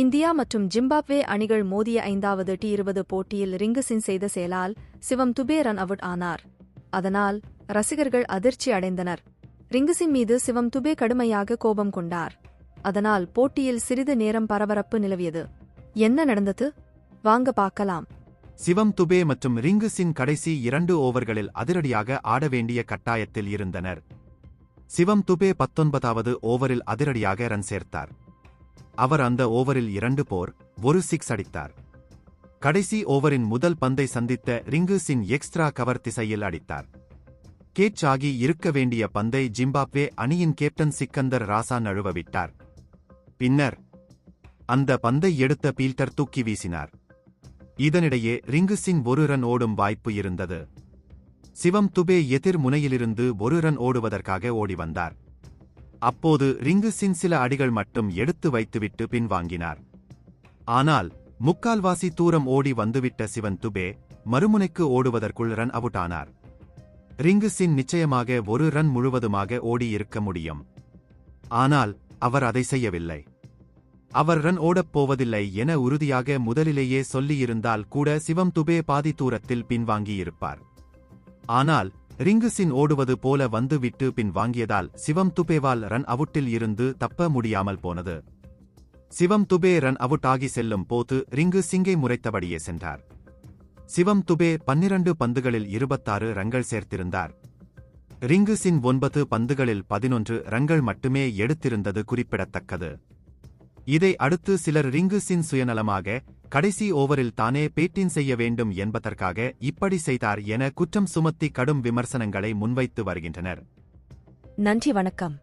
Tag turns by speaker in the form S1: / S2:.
S1: India மற்றும் Zimbabwe அணிகள் மோதிய ஐந்தாவது டி இருபது போட்டியில் ரிங்குசின் செய்த செயலால் சிவம் துபே ரன் அவுட் ஆனார். அதனால் ரசிகர்கள் அதிர்ச்சி அடைந்தனர். ரிங்குசின் மீது சிவம் துபே கடுமையாக கோபம் கொண்டார். அதனால் போட்டியில் சிறிது நேரம் பரபரப்பு நிலவியது. என்ன நடந்தது? வாங்க பார்க்கலாம்.
S2: சிவம் துபே மற்றும் ரிங்குசின் கடைசி இரண்டு ஓவர்களில் அதிரடியாக ஆட வேண்டிய கட்டாயத்தில் இருந்தனர். சிவம் துபே பத்தொன்பதாவது ஓவரில் அதிரடியாக ரன் சேர்த்தார். அவர் அந்த ஓவரில் இரண்டு போர் ஒரு சிக்ஸ் அடித்தார். கடைசி ஓவரின் முதல் பந்தை சந்தித்த ரிங்கு சிங் எக்ஸ்ட்ரா கவர் திசையில் அடித்தார். கேட்ச் ஆகி இருக்க வேண்டிய பந்தை ஜிம்பாப்வே அணியின் கேப்டன் சிக்கந்தர் ராசா நழுவவிட்டார் பின்னர் அந்த பந்தை எடுத்த பீல்டர் தூக்கி வீசினார். இதனிடையே ரிங்கு சிங் ஒரு ரன் ஓடும் வாய்ப்பு இருந்தது. சிவம் துபே எதிர் முனையிலிருந்து ஒரு ரன் ஓடுவதற்காக ஓடி வந்தார். அப்போது ரிங்கு சிங் சில அடிகள் மட்டும் எடுத்து வைத்துவிட்டு பின்வாங்கினார். ஆனால் முக்கால்வாசி தூரம் ஓடி வந்துவிட்ட சிவன் துபே மறுமுனைக்கு ஓடுவதற்குள் ரன் அவுட் ஆனார். ரிங்கு சின் நிச்சயமாக ஒரு ரன் முழுவதுமாக ஓடியிருக்க முடியும். ஆனால் அவர் அதை செய்யவில்லை. அவர் ரன் ஓடப் போவதில்லை என உறுதியாக முதலிலேயே சொல்லியிருந்தால் கூட சிவம் துபே பாதி தூரத்தில் பின்வாங்கியிருப்பார். ஆனால் ரிங்குசின் ஓடுவது போல வந்துவிட்டு பின் வாங்கியதால் சிவம் துபேவால் ரன் அவுட்டில் இருந்து தப்ப முடியாமல் போனது. சிவம் துபே ரன் அவுட் ஆகி செல்லும் போது ரிங்கு சிங்கை முறைத்தபடியே சென்றார். சிவம் துபே பன்னிரண்டு பந்துகளில் இருபத்தாறு ரன்கள் சேர்த்திருந்தார். ரிங்கு சின் ஒன்பது பந்துகளில் பதினொன்று ரன்கள் மட்டுமே எடுத்திருந்தது குறிப்பிடத்தக்கது. இதை அடுத்து சிலர் ரிங்குசின் சுயநலமாக கடைசி ஓவரில் தானே பேட்டின் செய்ய வேண்டும் என்பதற்காக இப்படி செய்தார் என குற்றம் சுமத்தி கடும் விமர்சனங்களை முன்வைத்து வருகின்றனர்.
S1: நன்றி வணக்கம்.